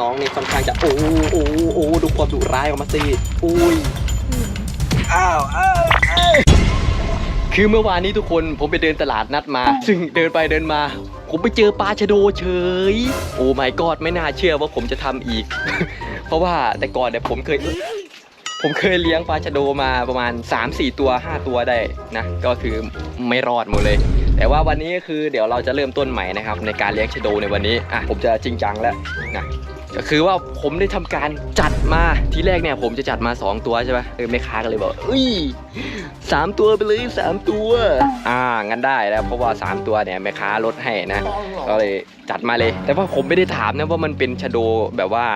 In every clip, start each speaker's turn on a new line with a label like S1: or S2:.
S1: น้องนี่ค่อนข้างจะโอ้โอ้โอ้ดูความดุร้ายออกมาสิอุ้ยอ้าวอ้าวอ้าวคือเมื่อวานนี้ทุกคนผมไปเดินตลาดนัดมา ซึ่งเดินไปเดินมา ผมไปเจอปลาชะโดเฉย โอ้ my god ไม่น่าเชื่อว่าผมจะทำอีก เพราะว่าแต่ก่อนเนี่ยผมเคย ผมเคยเลี้ยงปลาชะโดมาประมาณ 3-4 ตัว 5 ตัวได้นะก็คือไม่รอดหมดเลยแต่ว่าวันนี้ก็คือเดี๋ยวเราจะเริ่มต้นใหม่นะครับในการเลี้ยงชะโดในวันนี้อะผมจะจริงจังแล้วนะ ก็คือว่าผมได้ทำการจัดมาที่แรกเนี่ยผมจะจัดมา 2 ตัวใช่ปะเออแม่ค้าก็เลยบอกอุ้ยสามตัวไปเลยสามตัว อ่างั้นได้แล้วเพราะว่า 3 ตัวเนี่ยแม่ค้าลดให้นะ ก็เลยจัดมาเลย แต่ว่าผมไม่ได้ถามนะว่ามันเป็นชะโดแบบว่า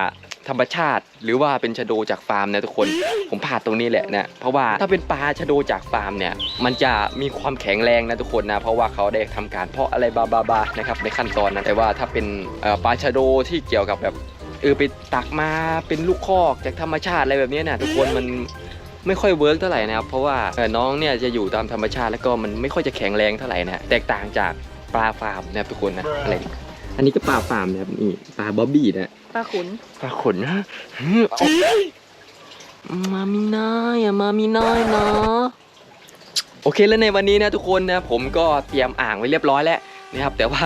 S1: ธรรมชาติ หรือว่าเป็นชะโดจากฟาร์มนะทุกคนผมพลาตรงนี้แหละนะเพราะว่าถ้าเป็นปลาชะโดจากฟาร์มเนี่ย มันจะมีความแข็งแรงนะทุกคนนะ เพราะว่าเขาได้ทำการเพาะอะไรบาบาบานะครับในขั้นตอนนะแต่ว่าถ้าเป็นปลาชะโดที่เกี่ยวกับแบบ เออไปตักมาเป็นลูกคอกจากธรรมชาติอะไรแบบนี้นะทุกคนมันไม่ค่อยเวิร์กเท่าไหร่นะครับ เพราะว่าเอ่อน้องเนี่ยจะอยู่ตามธรรมชาติแล้วก็มันไม่ค่อยจะแข็งแรงเท่าไหร่นะแตกต่างจากปลาฟาร์มนะครับทุกคนนะอะไรอันนี้ก็ปลาฟาร์มนะครับนี่ปลาบ๊อบบี้นะ
S2: ปลาขุน
S1: ปลาขนนะเอามามีน้อยอะมามีน้อยเนาะโอเคแล้วในวันนี้นะทุกคนนะผมก็เตรียมอ่างไว้เรียบร้อยแล้วนะครับแต่ว่า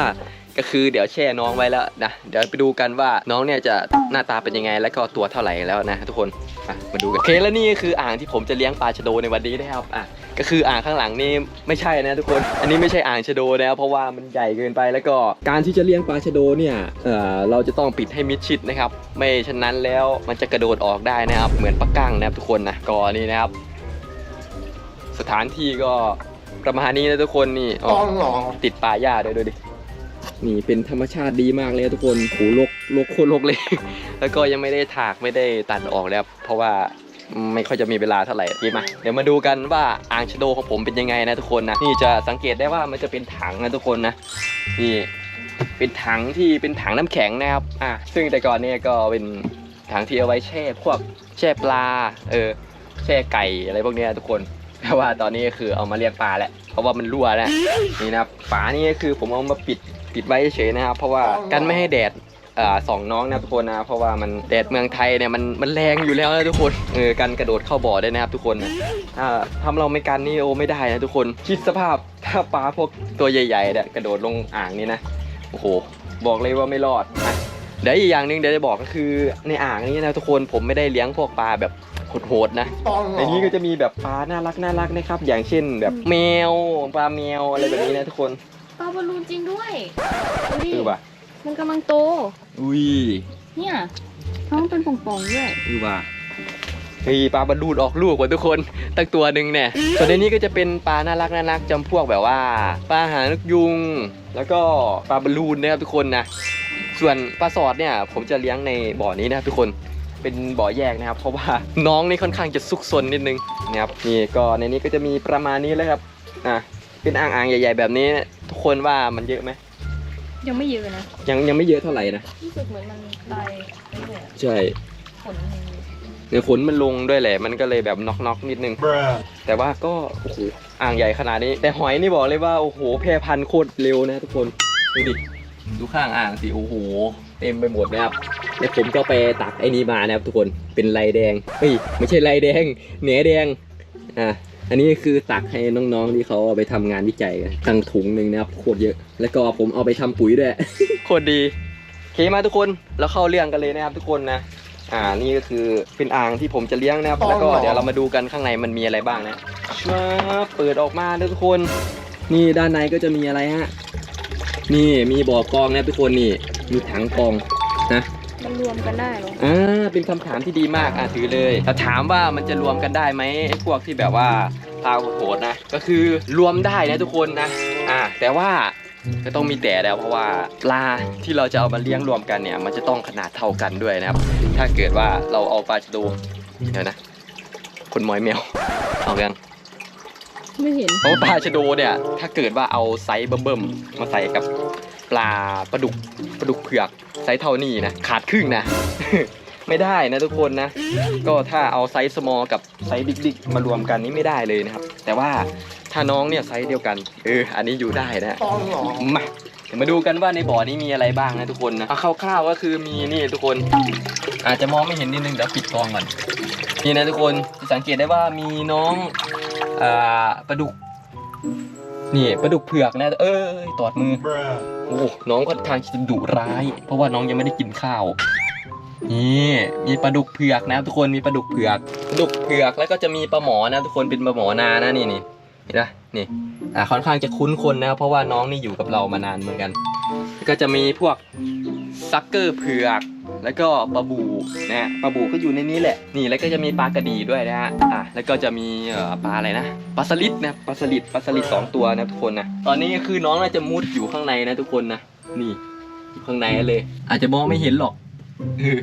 S1: ก็คือเดี๋ยวแช่น้องไว้แล้วนะเดี๋ยวไปดูกันว่าน้องเนี่ยจะหน้าตาเป็นยังไง แล้วก็ตัวเท่าไหร่แล้วนะทุกคนอะมาดูกันโอเคแล้วนี่ก็คืออ่างที่ผมจะเลี้ยงปลาชะโดในวันนี้นะครับอะก็คืออ่างข้างหลังนี่ไม่ใช่นะทุกคน อันนี้ไม่ใช่อ่างชะโดนะเพราะว่ามันใหญ่เกินไปแล้วก็การที่จะเลี้ยงปลาชะโดเนี่ยเอ่อเราจะต้องปิดให้มิดชิดนะครับไม่ฉะนั้นแล้วมันจะกระโดดออกได้นะครับ เหมือนปลากั้งนะครับทุกคนนะก็นี่นะครับ สถานที่ก็ประมาณนี้นะทุกคนนี่อ๋อติดป่าหญ้าด้วยดูดิ นี่เป็นธรรมชาติดีมากเลยทุกคนโหลกลกโคตรลกเลย แล้วก็ยังไม่ได้ถากไม่ได้ตัดออกแล้วเพราะว่าไม่ค่อยจะมีเวลาเท่าไหร่โอเคมาเดี๋ยวมาดูกันว่าอ่างชะโดของผมเป็นยังไงนะทุกคนนะนี่จะสังเกตได้ว่ามันจะเป็นถังนะทุกคนนะนี่เป็นถังที่เป็นถังน้ำแข็งนะครับอะซึ่งแต่ก่อนเนี่ยก็เป็นถังที่เอาไว้แช่พวกแช่ปลาเออแช่ไก่อะไรพวกนี้ทุกคนแต่ว่าตอนนี้คือเอามาเลี้ยงปลาแล้วเพราะว่ามันรั่วแล้วนี่นะฝานี่คือผมเอามาปิด ปิดไว้เฉยๆนะครับ เพราะว่ากันไม่ให้แดดอ่าสองน้องนะทุกคนนะเพราะว่ามันแดดเมืองไทยเนี่ยมันมันแรงอยู่แล้วนะทุกคนเออกันกระโดดเข้าบ่อได้นะครับทุกคนนะถ้าทำเราไม่กันนี่โอไม่ได้นะทุกคนคิดสภาพถ้าปลาพวกตัวใหญ่ๆเนี่ยกระโดดลงอ่างนี่นะโอ้โหบอกเลยว่าไม่รอดอะเดี๋ยวอีกอย่างหนึ่งเดี๋ยวจะบอกก็คือในอ่างนี้นะทุกคนผมไม่ได้เลี้ยงพวกปลาแบบโหดๆนะในนี้ก็จะมีแบบปลาน่ารักน่ารักนะครับ อย่างเช่นแบบแมวปลาแมวอะไรแบบนี้นะทุกคน
S2: ปลาบอลลูนจริงด้วยดูดิ
S1: เออว่ะ
S2: มันกำลังโต
S1: อุ้ย
S2: เนี่ยน้องเป็นป่องๆด้วย
S1: เออว่ะเฮ้ยปลาบรรลูดออกลูกว่ะทุกคนตั้งตัวหนึ่งเนี่ยส่วนในนี้ก็จะเป็นปลาน่ารักน่ารักจำพวกแบบว่าปลาหางนกยุง แล้วก็ปลาบรรลูนนะครับทุกคนนะส่วนปลาสอดเนี่ยผมจะเลี้ยงในบ่อนี้นะครับทุกคนเป็นบ่อแยกนะครับ เพราะว่าน้องนี่ค่อนข้างจะซุกซนนิดนึงนะครับนี่ก็ในนี้ก็จะมีประมาณนี้เลยครับอะเป็นอ่างๆใหญ่ ๆ แบบนี้ ทุกคนว่ามันเยอะไหม
S2: ยังไม่เยอะนะ
S1: ยังยังไม่เยอะเท่าไหร่นะ
S2: รู้สึกเหมือนมันตายไปเลย
S1: ใช่
S2: ขนมัน
S1: เดี๋ยวขนมันลงด้วยแหละ มันก็เลยแบบน็อกๆนิดนึง แต่ว่าก็โอ้โหอ่างใหญ่ขนาดนี้ แต่หอยนี่บอกเลยว่าโอ้โหแพร่พันธุ์โคตรเร็วนะทุกคนดูดิดูข้างอ่างสิโอ้โหเต็มไปหมดนะครับเดี๋ยวผมก็ไปตักไอ้นี้มานะครับทุกคนเป็นลายแดงเฮ้ยไม่ใช่ลายแดงเหนือแดงอะ อันนี้คือตักให้น้องๆที่เขาเอาไปทำงานวิจัยกันตั้งถุงหนึ่งนะครับโคตรเยอะ แล้วก็ผมเอาไปทำปุ๋ยด้วย โคตรดีโอเคมาทุกคนแล้วเข้าเรื่องกันเลยนะครับทุกคนนะอ่านี่ก็คือเป็นอ่างที่ผมจะเลี้ยงนะครับ แล้วก็เดี๋ยวเรามาดูกันข้างในมันมีอะไรบ้างนะชับเปิดออกมานะทุกคน นี่ด้านในก็จะมีอะไรฮะ นี่มีบ่อกรองนะทุกคนนี่มีถังกรองนะ
S2: มัน รวมกันได้เหรอ
S1: อ่าเป็นคำถามที่ดีมากอะถือเลยแต่ถามว่ามันจะรวมกันได้ไหมไอ้พวกที่แบบว่าปลาโหดๆนะ ก็คือรวมได้นะทุกคนนะอ่าแต่ว่าก็ต้องมีแต่แล้วเพราะว่าปลาที่เราจะเอามาเลี้ยงรวมกันเนี่ย มันจะต้องขนาดเท่ากันด้วยนะครับ ถ้าเกิดว่าเราเอาปลาชะโดูเดี๋ยวนะคนหมอยแมวเอายัง
S2: ไม่เห็น
S1: เพราะว่าปลาชะโดเนี่ย ถ้าเกิดว่าเอาไซส์เบิ่มๆมาใส่กับ ปลาปลาดุกปลาดุกเผือกไซส์เท่านี้นะขาดครึ่งนะ ไม่ได้นะทุกคนนะ ก็ถ้าเอาไซส์สมอลกับไซส์บิ๊กๆมารวมกันนี่ไม่ได้เลยนะครับ แต่ว่าถ้าน้องเนี่ยไซส์เดียวกันเอออันนี้อยู่ได้นะมาเดี๋ยวมาดูกันว่าในบ่อนี้มีอะไรบ้างนะทุกคนนะเอาคร่าวๆก็คือมีนี่ทุกคน อาจจะมองไม่เห็นนิดนึงเดี๋ยวปิดกล้องก่อนนี่นะทุกคนสังเกตได้ว่ามีน้องอ่าปลาดุกนี่ปลาดุกเผือกนะ เอ้ยตอดมือ โอ้น้องค่อนข้างจะดุร้าย เพราะว่าน้องยังไม่ได้กินข้าว นี่มีปลาดุกเผือกนะทุกคนมีปลาดุกเผือกปลาดุกเผือกแล้วก็จะมีปลาหมอนะทุกคนเป็นปลาหมอนานะนี่นี่เห็นปะนี่อ่าค่อนข้างจะคุ้นคนนะเพราะว่าน้องนี่อยู่กับเรามานานเหมือนกัน ก็จะมีพวกซักเกอร์เผือก แล้วก็ปลาบูนะฮะปลาบูก็อยู่ในนี้แหละ นี่แล้วก็จะมีปลากระดีด้วยนะฮะอะแล้วก็จะมีเอ่อปลาอะไรนะปลาสลิดนะปลาสลิดปลาสลิดสองตัวนะทุกคนนะตอนนี้คือน้องน่าจะมุดอยู่ข้างในนะทุกคนนะนี่อยู่ข้างในเลย อาจจะมองไม่เห็นหรอกเออ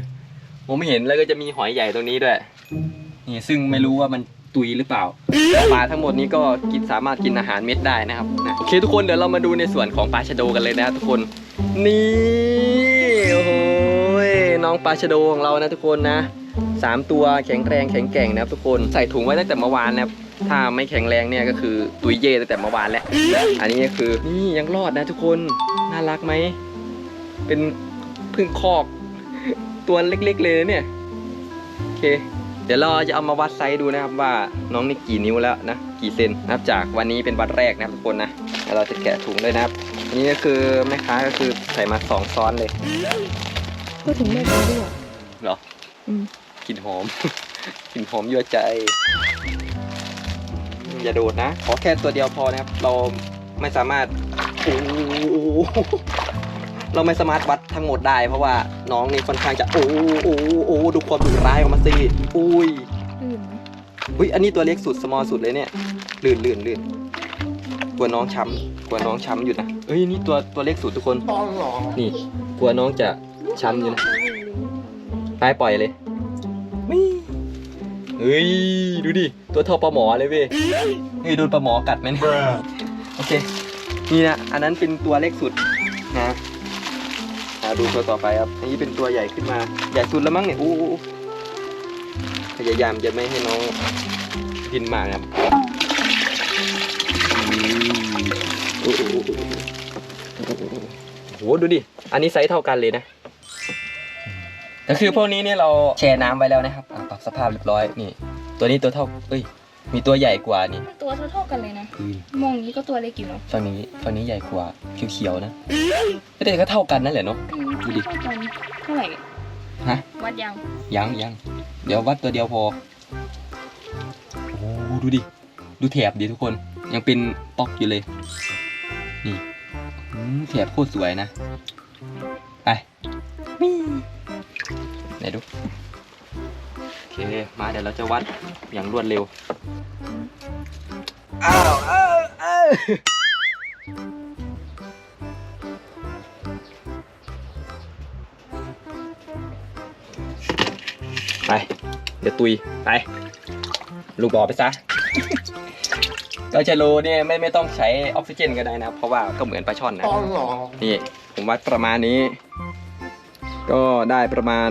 S1: มองไม่เห็นแล้วก็จะมีหอยใหญ่ตรงนี้ด้วยนี่ซึ่งไม่รู้ว่ามันตุยหรือเปล่าปลาทั้งหมดนี้ก็กินสามารถกินอาหารเม็ดได้นะครับนะโอเคทุกคนเดี๋ยวเรามาดูในส่วนของปลาชะโดกันเลยนะทุกคน นี่ น้องปลาชะโดของเรานะทุกคนนะสามตัวแข็งแรงแข็งแกร่งนะครับทุกคนใส่ถุงไว้ตั้งแต่เมื่อวานนะครับถ้าไม่แข็งแรงเนี่ยก็คือตุยเย่ตั้งแต่เมื่อวานแล้วอันนี้ก็คือนี่ยังรอดนะทุกคนน่ารักไหมเป็นพึ่งคอกตัวเล็ก ๆ เลยนะเนี่ยโอเค เดี๋ยวเราจะเอามาวัดไซส์ดูนะครับว่าน้องนี่กี่นิ้วแล้วนะกี่เซนนับจากวันนี้เป็นวัดแรกนะครับทุกคนนะแล้วเราจะแกะถุงด้วยนะครับนนี้ก็คือแม่ค้าก็คือใส่มาสองซ้อนเลย
S2: ก็ถึงไม่รู้ด้วย
S1: เหรอ
S2: อืม
S1: กลิ่นหอม กลิ่นหอมยั่วใจ อย่าโดดนะ ขอแค่ตัวเดียวพอนะครับ เราไม่สามารถโอ้โหเราไม่สามารถวัดทั้งหมดได้ เพราะว่าน้องนี่ค่อนข้างจะโอ้โอ้โอ้ดูความดุร้ายออกมาสิอุ้ย
S2: อื่นไหม
S1: อุ้ยอันนี้ตัวเล็กสุดสมอลสุดเลยเนี่ยลื่นลื่นลื่นกลัวน้องช้ำกลัวน้องช้ำอยู่นะเอ้ยนี่ตัวตัวเล็กสุดทุกคนนี่กลัวน้องจะ ช้ำอยู่นะไปปล่อยเลยวิ่งเฮ้ย ดูดิ ตัวเท่าปลาหมอเลยเว้ยเฮ้ยโดนปลาหมอกัดไหมเนี่ยโอเค นี่นะ อันนั้นเป็นตัวเล็กสุดนะอ่าดูตัวต่อไปครับ อันนี้เป็นตัวใหญ่ขึ้นมา ใหญ่สุดแล้วมั้งเนี่ย อู้อู้อู้พยายามจะไม่ให้น้องกินมากครับอืมโอ้โหโอ้โหโอ้โห ดูดิ อันนี้ไซส์เท่ากันเลยนะ ก็คือพวกนี้เนี่ยเราแช่น้ำไว้แล้วนะครับอะปรับสภาพเรียบร้อยนี่ ตัวนี้ตัวเท่าเอ้ย มีตัวใหญ่กว่านี่
S2: ตัวเท่าๆกันเลยนะ
S1: อืม
S2: มองอย่างนี้ก็ตัวเล็กอยู่เนาะ
S1: ฝั่งนี้ฝั่งนี้ใหญ่กว่าเขียวๆนะแต่ก็เท่ากันนั่นแหละเนาะ
S2: อืม
S1: ดูดิ
S2: เท่ากันเท่าไหร่
S1: ฮะ
S2: วัดยัง
S1: ยังยังเดี๋ยววัดตัวเดียวพอโอ้โหดูดิดูแถบดิทุกคนยังเป็นป๊อกอยู่เลยนี่อืมแถบโคตรสวยนะไปไห นดูโอเคมาเดี๋ยวเราจะวัดอย่างรวดเร็วอ้าวอ้าวอ้าวไป เดี๋ยวตุย ไป ลูกบอไปซะก็จะโลเนี่ยไม่ไม่ต้องใช้ออกซิเจนก็ได้นะ เพราะว่าก็เหมือนปลาช่อนนะนี่ ผมวัดประมาณนี้ ก็ได้ประมาณ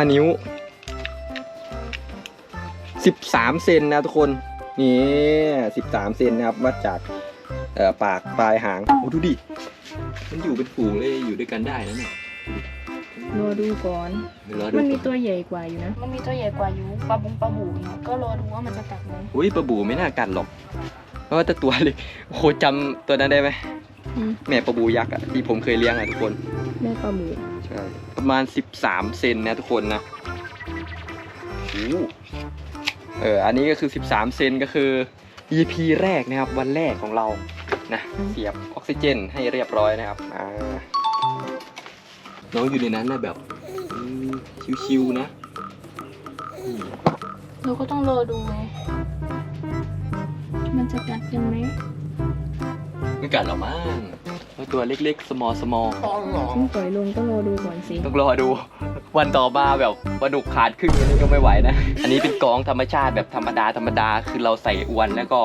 S1: 5 นิ้ว 13 เซนนะทุกคน นี่ 13 เซนนะครับวัดจากเอ่อปากปลายหาง โอ้ดูดิ มันอยู่เป็นฝูงเลยอยู่ด้วยกันได้นะเนี่ย
S2: รอดูก่อน
S1: เดี๋ยวรอดู
S2: มันมี
S1: ก่อน
S2: ตัวใหญ่กว่าอยู่นะ มันมีตัวใหญ่กว่าอยู่ปลาบุงปลาบูเนาะก็รอดูว่ามันจะกัดไหม
S1: อุ้ยปลาบูไม่น่ากัดหรอก เพราะว่าแต่ตัวเล็กโอ้โหจำตัวนั้นได้ไหม
S2: อืม
S1: แม่ปลาบูยักษ์อะที่ผมเคยเลี้ยงอะทุกคน
S2: แม่ปลาบู
S1: ใช่ประมาณ 13 เซนนะทุกคนนะโอ้โหเอออันนี้ก็คือ 13 เซนก็คือ EP แรกนะครับ วันแรกของเรานะเสียบออกซิเจนให้เรียบร้อยนะครับอ่าน้องอยู่ในนั้นนะแบบอืมชิวๆนะอืม
S2: เราก็ต้องรอดูไงมันจะกัดกันไหม
S1: ไม่กัดหรอกมั้ง เพราะตัวเล็กๆ small small
S2: ต้องปล่อยลงก็รอดูก่อนสิ
S1: ต้องรอดู วันต่อมาแบบปลาดุกขาดครึ่งอันนี้ก็ไม่ไหวนะ อันนี้เป็นกองธรรมชาติแบบธรรมดาธรรมดาคือเราใส่อวนแล้วก็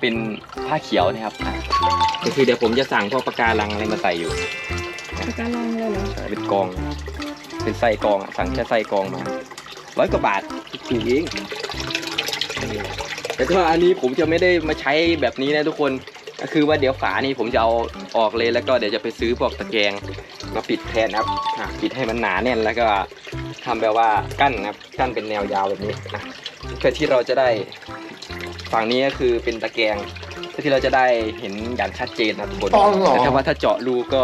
S1: เป็นผ้าเขียวนะครับอะก็คือเดี๋ยวผมจะสั่งพวกปากการังอะไรมาใส่อยู่
S2: ปากการังเลยเหรอ
S1: ใช่เป็นกอง เป็นไส้กองอะสั่งแค่ไส้กองมาร้อยกว่าบาทถูกเองแต่ก็อันนี้ผมจะไม่ได้มาใช้แบบนี้นะทุกคน ก็คือว่าเดี๋ยวฝานี่ผมจะเอาออกเลยแล้วก็เดี๋ยวจะไปซื้อพวกตะแกรงมาปิดแทนนะครับอะปิดให้มันหนาแน่นแล้วก็ทำแบบว่ากั้นนะครับกั้นเป็นแนวยาวแบบนี้นะเพื่อที่เราจะได้ฝั่งนี้ก็คือเป็นตะแกรงเพื่อที่เราจะได้เห็นอย่างชัดเจนนะทุกคน
S3: อ๋อเหรอ
S1: แต่ถ้าว่าถ้าเจาะรูก็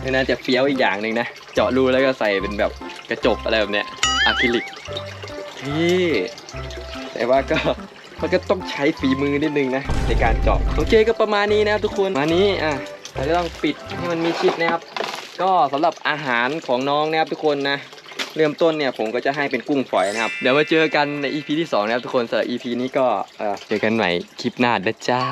S1: ไม่น่าจะเฟี้ยวอีกอย่างหนึ่งนะเจาะรูแล้วก็ใส่เป็นแบบกระจกอะไรแบบเนี้ยอะคริลิกที่แต่ว่าก็ มันก็ต้องใช้ฝีมือนิดนึงนะในการเจาะโอเคก็ประมาณนี้นะครับทุกคนมานี้อะเราจะต้องปิดให้มันมีชิดนะครับ ก็สำหรับอาหารของน้องนะครับทุกคนนะเริ่มต้นเนี่ยผมก็จะให้เป็นกุ้งฝอยนะครับ เดี๋ยวมาเจอกันใน EP ที่ 2 นะครับทุกคนสำหรับ EP นี้ก็เอ่อเจอกันใหม่คลิปหน้านะจ้า